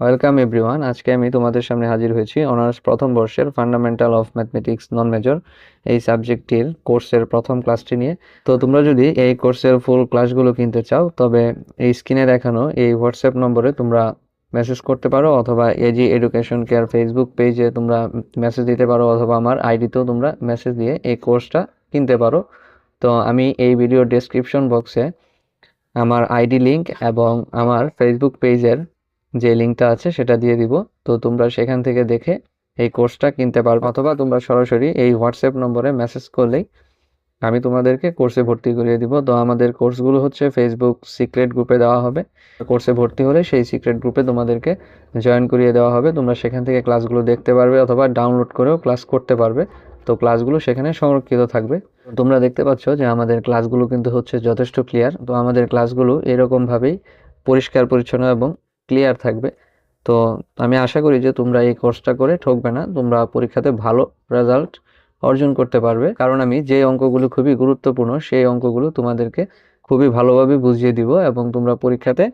Welcome everyone আজকে আমি তোমাদের সামনে হাজির হয়েছি অনার্স প্রথম বর্ষের fundamental of mathematics non major এই সাবজেক্টটির কোর্সের প্রথম ক্লাসটি নিয়ে। তো তোমরা যদি এই কোর্সের ফুল ক্লাসগুলো কিনতে চাও, তবে এই স্ক্রিনে দেখানো এই হোয়াটসঅ্যাপ নম্বরে তোমরা মেসেজ করতে পারো, অথবা এজি এডুকেশন কেয়ার ফেসবুক পেজে তোমরা মেসেজ দিতে পারো, অথবা আমার আইডিতেও তোমরা মেসেজ দিয়ে এই কোর্সটা কিনতে পারো। তো আমি এই ভিডিও ডেসক্রিপশন বক্সে আমার আইডি লিংক এবং আমার ফেসবুক পেজের যে লিঙ্কটা আছে সেটা দিয়ে দিব। তো তোমরা সেখান থেকে দেখে এই কোর্সটা কিনতে পারবে অথবা তোমরা সরাসরি এই হোয়াটসঅ্যাপ নম্বরে মেসেজ করলেই আমি তোমাদেরকে কোর্সে ভর্তি করিয়ে দিব। তো আমাদের কোর্সগুলো হচ্ছে ফেসবুক সিক্রেট গ্রুপে দেওয়া হবে। কোর্সে ভর্তি হলে সেই সিক্রেট গ্রুপে তোমাদেরকে জয়েন করিয়ে দেওয়া হবে। তোমরা সেখান থেকে ক্লাসগুলো দেখতে পারবে অথবা ডাউনলোড করেও ক্লাস করতে পারবে। তো ক্লাসগুলো সেখানে সংরক্ষিত থাকবে। তোমরা দেখতে পাচ্ছ যে আমাদের ক্লাসগুলো কিন্তু হচ্ছে যথেষ্ট ক্লিয়ার তো আমাদের ক্লাসগুলো এরকমভাবেই পরিষ্কার, পরিচ্ছন্ন এবং ক্লিয়ার থাকবে। তো আমি আশা করি যে তোমরা এই কোর্সটা করে ঠকবে না, তোমরা পরীক্ষাতে ভালো রেজাল্ট অর্জন করতে পারবে। কারণ আমি যে অঙ্কগুলো খুবই গুরুত্বপূর্ণ, সেই অঙ্কগুলো তোমাদেরকে খুবই ভালোভাবে বুঝিয়ে দিব এবং তোমরা পরীক্ষাতে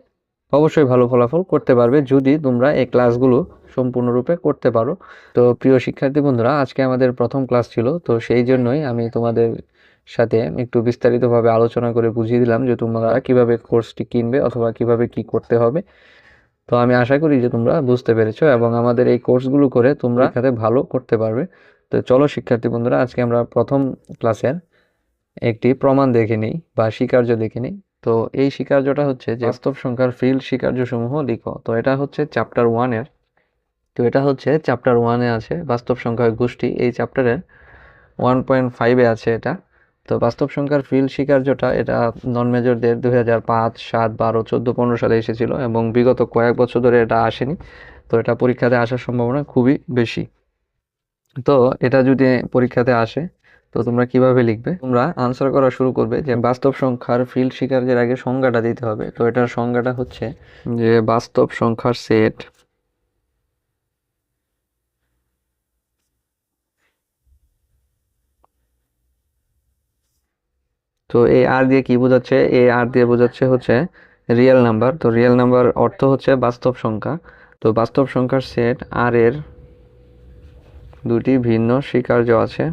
অবশ্যই ভালো ফলাফল করতে পারবে যদি তোমরা এই ক্লাসগুলো সম্পূর্ণরূপে করতে পারো। তো প্রিয় শিক্ষার্থী বন্ধুরা, আজকে আমাদের প্রথম ক্লাস ছিল, তো সেই জন্যই আমি তোমাদের সাথে একটু বিস্তারিতভাবে আলোচনা করে বুঝিয়ে দিলাম যে তোমরা কীভাবে কোর্সটি কিনবে অথবা কীভাবে কি করতে হবে। তো আমি আশা করি যে তোমরা বুঝতে পেরেছ এবং আমাদের এই কোর্সগুলো করে তোমরা এখানে ভালো করতে পারবে। তো চলো শিক্ষার্থী বন্ধুরা আজকে আমরা প্রথম ক্লাসের একটি প্রমাণ দেখে নিই বা স্বীকার্য দেখে নিই। তো এই স্বীকার্যটা হচ্ছে যে বাস্তব সংখ্যার ফিল্ড স্বীকার্যসমূহ লিখো। তো এটা হচ্ছে চ্যাপ্টার ওয়ানের তো এটা হচ্ছে চ্যাপ্টার ওয়ানে আছে বাস্তব সংখ্যার গোষ্ঠী। এই চ্যাপ্টারের ওয়ান পয়েন্ট ফাইভে আছে এটা। তো বাস্তব সংখ্যার ফিল্ড স্বীকার্যটা এটা নন মেজরদের দুই হাজার পাঁচ, সাত, বারো, চোদ্দ, পনেরো সালে এসেছিল এবং বিগত কয়েক বছর ধরে এটা আসেনি। তো এটা পরীক্ষাতে আসার সম্ভাবনা খুবই বেশি। তো এটা যদি পরীক্ষাতে আসে, তো তোমরা কীভাবে লিখবে? তোমরা আনসার করা শুরু করবে যে বাস্তব সংখ্যার ফিল্ড স্বীকার্যের আগে সংজ্ঞাটা দিতে হবে। তো এটার সংজ্ঞাটা হচ্ছে যে বাস্তব সংখ্যার সেট তো এই আর দিয়ে কি বোঝাচ্ছে? এ আর দিয়ে বোঝাচ্ছে হচ্ছে রিয়েল নাম্বার তো রিয়েল নাম্বার অর্থ হচ্ছে বাস্তব সংখ্যা। তো বাস্তব সংখ্যার সেট আর এর দুটি ভিন্ন স্বীকার্য আছে।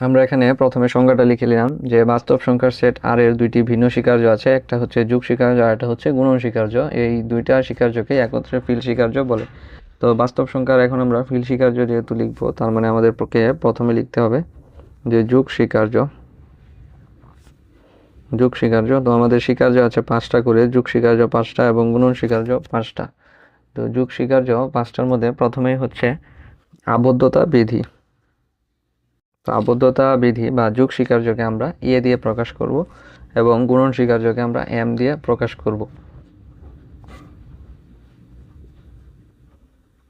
আমরা এখানে প্রথমে সংজ্ঞাটা লিখে নিলাম যে বাস্তব সংখ্যার সেট আর এর দুইটি ভিন্ন স্বীকার্য আছে, একটা হচ্ছে যুগ স্বীকার্য আর একটা হচ্ছে গুণন স্বীকার্য। এই দুইটা স্বীকার্যকে একত্রে ফিল স্বীকার্য বলে। তো বাস্তব সংখ্যার এখন আমরা ফিল স্বীকার্য যেহেতু লিখব, তার মানে আমাদের পক্ষে প্রথমে লিখতে হবে যে যুগ স্বীকার্য। যুগ স্বীকার্য, তো আমাদের স্বীকার্য আছে পাঁচটা করে, যুগ স্বীকার্য পাঁচটা এবং গুণন স্বীকার্য পাঁচটা। তো যুগ স্বীকার্য পাঁচটার মধ্যে প্রথমেই হচ্ছে আবদ্ধতা বিধি। তো আবদ্ধতা বিধি বা যুগ স্বীকার্যকে আমরা ইয়ে দিয়ে প্রকাশ করব এবং গুণন স্বীকার্যকে আমরা এম দিয়ে প্রকাশ করব।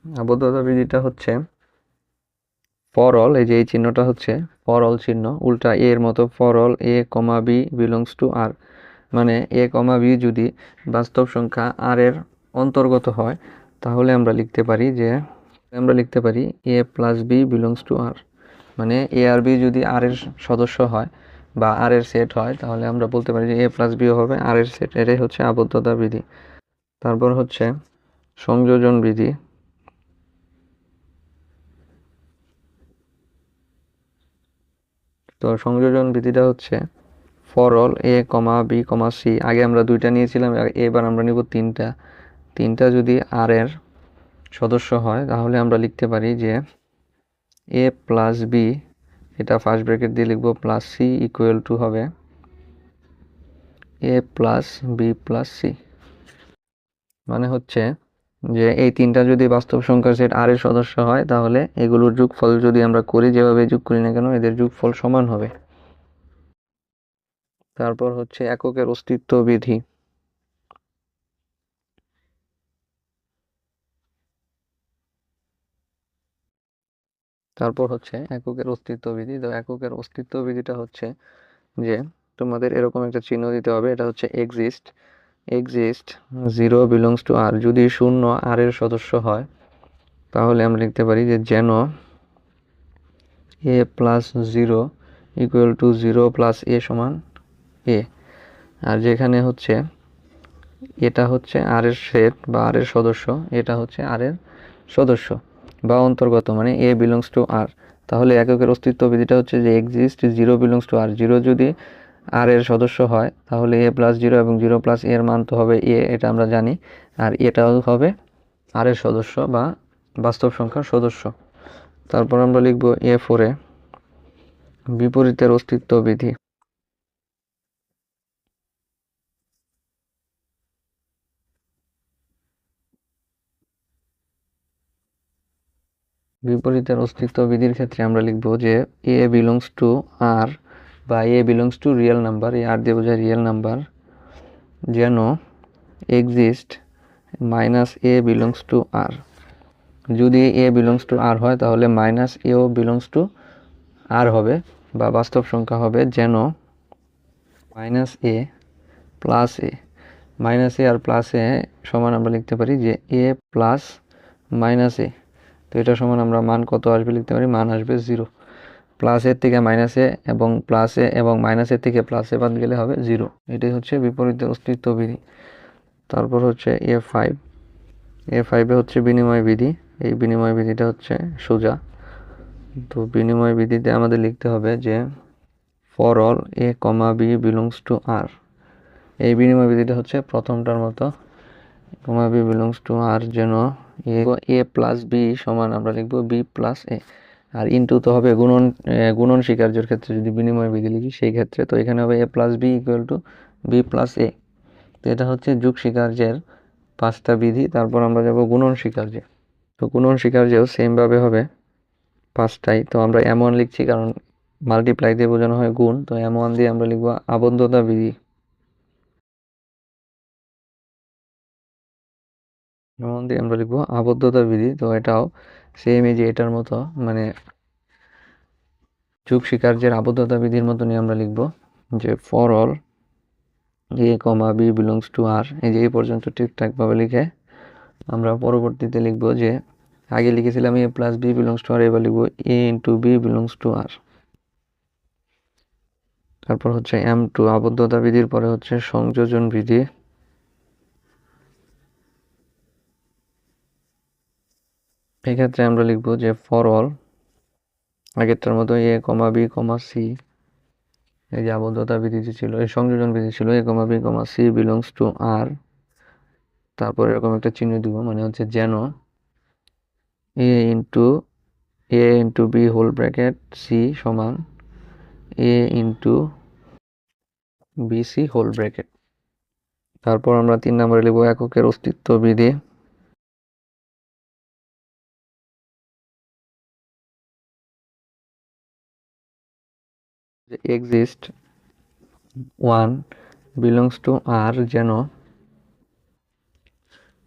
আবদ্ধতা বিধিটা হচ্ছে ফর অল এই যে এই চিহ্নটা হচ্ছে ফর অল চিহ্ন, উল্টা এ এর মতো for all A, comma, B belongs to R. মানে এ, কমা, বি যদি বাস্তব সংখ্যা আর এর অন্তর্গত হয়, তাহলে আমরা লিখতে পারি যে, আমরা লিখতে পারি A plus B belongs to R মানে এ আর বি যদি আর এর সদস্য হয় বা আর এর সেট হয়, তাহলে আমরা বলতে পারি যে এ প্লাস বিও হবে আর এর সেট এটাই হচ্ছে আবদ্ধতা বিধি। তারপর হচ্ছে সংযোজন বিধি। তো সংযোজন বিধিটা হচ্ছে for all A comma B comma C আগে আমরা দুইটা নিয়েছিলাম, এবার আমরা নিব তিনটা। তিনটা যদি আর এর সদস্য হয়, তাহলে আমরা লিখতে পারি যে এ প্লাস বি এটা ফার্স্ট ব্র্যাকেট দিয়ে লিখব প্লাস সি ইকুয়াল টু হবে A plus B plus C মানে হচ্ছে যে এই তিনটা যদি বাস্তব সংখ্যার সেট আর এর সদস্য হয়, তাহলে এগুলোর যোগফল যদি আমরা করি, যেভাবে যোগ করি না কেন, এদের যোগফল সমান হবে। তারপর হচ্ছে এককের অস্তিত্ব বিধি। তারপর হচ্ছে এককের অস্তিত্ব বিধি। তো এককের অস্তিত্ব বিধিটা হচ্ছে যে তোমাদের এরকম একটা চিহ্ন দিতে হবে, এটা হচ্ছে exist exist zero belongs to R যদি শূন্য আর এর সদস্য হয়, তাহলে আমরা লিখতে পারি যে যেন A plus zero equal to zero plus A সমান এ আর যেখানে হচ্ছে এটা হচ্ছে আর এর সেট বা আর এর সদস্য, এটা হচ্ছে আর এর সদস্য। বা অন্তর্গত মানে এ বিলংস টু আর তাহলে এককের অস্তিত্ব বিধিটা হচ্ছে যে exist zero belongs to R zero যদি আর এর সদস্য হয়, তাহলে এ প্লাস জিরো এবং জিরো প্লাস এর মান তো হবে এ এটা আমরা জানি, আর এটাও হবে আর এর সদস্য বা বাস্তব সংখ্যার সদস্য। তারপর আমরা লিখব এ ফোরে বিপরীতের অস্তিত্ব বিধি। বিপরীতের অস্তিত্ব বিধির ক্ষেত্রে আমরা লিখব যে এ বিলংস টু আর বা A belongs to real number A R দিয়ে বোঝায় রিয়েল নাম্বার যেন exist minus A belongs to R যদি এ বিলংস টু আর হয়, তাহলে মাইনাস এও বিলংস টু আর হবে বা বাস্তব সংখ্যা হবে যেন minus A plus A minus A R plus A সমান আমরা লিখতে পারি যে এ প্লাস মাইনাস এ তো এটা সমান আমরা মান কত আসবে লিখতে পারি? মান আসবে জিরো প্লাসের থেকে মাইনাসে এবং প্লাসে এবং মাইনাসের থেকে প্লাসে বাদ গেলে হবে জিরো এটাই হচ্ছে বিপরীত অস্তিত্ব বিধি। তারপর হচ্ছে এ ফাইভ এ ফাইভে হচ্ছে বিনিময় বিধি। এই বিনিময় বিধিটা হচ্ছে সোজা। তো বিনিময় বিধিতে আমাদের লিখতে হবে যে for all A comma B belongs to R এই বিনিময় বিধিটা হচ্ছে প্রথমটার মতো। Comma B belongs to R যেন এ প্লাস বি সমান আমরা লিখব বি প্লাস এ। আর ইনটু তো হবে গুণন গুণন স্বীকার্যের ক্ষেত্রে যদি বিনিময় বিধি লিখি, সেই ক্ষেত্রে তো এখানে হবে A plus B equal to B plus A তো এটা হচ্ছে যুগ স্বীকার্যের পাঁচটা বিধি, তারপর আমরা যাব গুণন স্বীকার্যে। তো গুণন স্বীকার্যেও সেমভাবে হবে পাঁচটাই। তো আমরা এমন লিখছি কারণ মাল্টিপ্লাই দিয়ে বোঝানো হয় গুণ। তো এমন দিয়ে আমরা লিখব আবদ্ধতা বিধি। এমন দিয়ে আমরা লিখব আবদ্ধতা বিধি, তো এটাও সেম এই যে এটার মতো মানে যুগ স্বীকার্যের আবদ্ধতা বিধির মতনই আমরা লিখব, যে for all A comma B belongs to R এই যে এই পর্যন্ত ঠিকঠাকভাবে লিখে আমরা পরবর্তীতে লিখব যে আগে লিখেছিলাম A plus B belongs to R এবার লিখব A into B belongs to R তারপর হচ্ছে এম টু আবদ্ধতা বিধির পরে হচ্ছে সংযোজন বিধি। এক্ষেত্রে আমরা লিখব যে ফর অল আগেরটার মতো এ কমা বি কমা সি এই যে আবদ্ধতা বিধি ছিল, এই সংযোজন বিধি ছিল A comma B comma C belongs to R তারপর এরকম একটা চিহ্ন দিব মানে হচ্ছে যেন A into A into B whole bracket C সমান A into B C whole bracket তারপর আমরা তিন নম্বরে লিখব এককের অস্তিত্ব বিধি। Exist one belongs to R যেন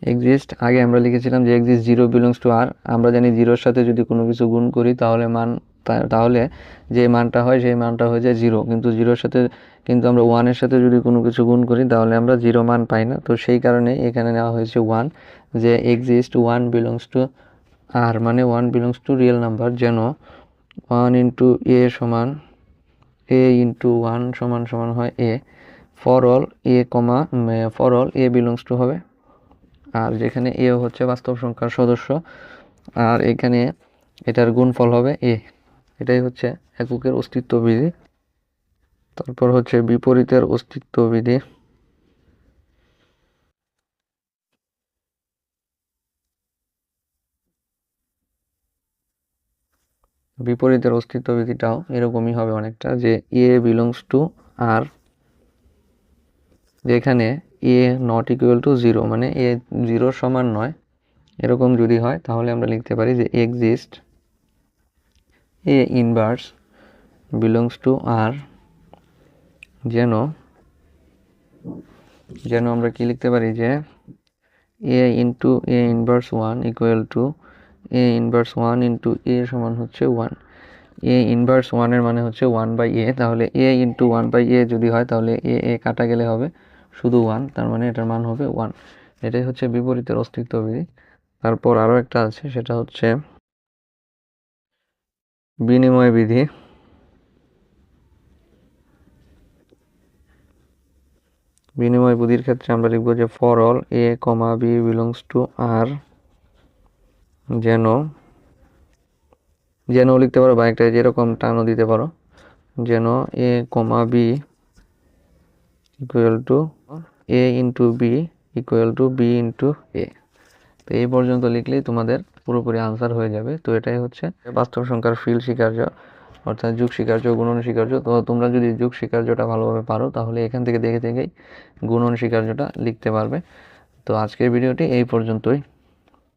এক্সিস্ট আগে আমরা লিখেছিলাম যে exist zero belongs to R আমরা জানি জিরোর সাথে যদি কোনো কিছু গুণ করি তাহলে মান তাহলে যে মানটা হয় সেই মানটা হয়ে যায় জিরো কিন্তু জিরোর সাথে, কিন্তু আমরা ওয়ানের সাথে যদি কোনো কিছু গুণ করি তাহলে আমরা জিরো মান পাই না। তো সেই কারণে এখানে নেওয়া হয়েছে ওয়ান যে exist one belongs to R মানে one belongs to real number যেন ওয়ান ইন্টু এ সমান এ ইন্টু ওয়ান সমান সমান হয় a for all a comma for all a belongs to হবে। আর যেখানে এ হচ্ছে বাস্তব সংখ্যার সদস্য, আর এখানে এটার গুণফল হবে এ। এটাই হচ্ছে এককের অস্তিত্ব বিধি। তারপর হচ্ছে বিপরীতের অস্তিত্ব বিপরীতের অস্তিত্ব বিধিটাও এরকমই হবে অনেকটা, যে এ বিলংস টু আর যেখানে a not equal to zero মানে এ জিরোর সমান নয়, এরকম যদি হয়, তাহলে আমরা লিখতে পারি যে exist a inverse belongs to R যেন যেন আমরা কি লিখতে পারি যে a into a inverse one equal to a inverse one into a সমান হচ্ছে ওয়ান এ ইনভার্স ওয়ানের মানে হচ্ছে ওয়ান বাই এ তাহলে a into one by a যদি হয়, তাহলে এ এ কাটা গেলে হবে শুধু ওয়ান তার মানে এটার মান হবে ওয়ান এটাই হচ্ছে বিপরীতের অস্তিত্ব বিধি। তারপর আরও একটা আছে, সেটা হচ্ছে বিনিময় বিধি। বিনিময় বিধির ক্ষেত্রে আমরা লিখব যে for all a comma b belongs to R যেন যেন লিখতে পারো বা একটা যেরকম টানও দিতে পারো, যেন a comma b equal to a into b equal to b into a. তো এই পর্যন্ত লিখলেই তোমাদের পুরোপুরি আনসার হয়ে যাবে। তো এটাই হচ্ছে বাস্তব সংখ্যার ফিল স্বীকার্য অর্থাৎ যুগ স্বীকার্য গুণন স্বীকার্য তো তোমরা যদি যুগ স্বীকার্যটা ভালোভাবে পারো, তাহলে এখান থেকে দেখে দেখেই গুণন স্বীকার্যটা লিখতে পারবে। তো আজকের ভিডিওটি এই পর্যন্তই।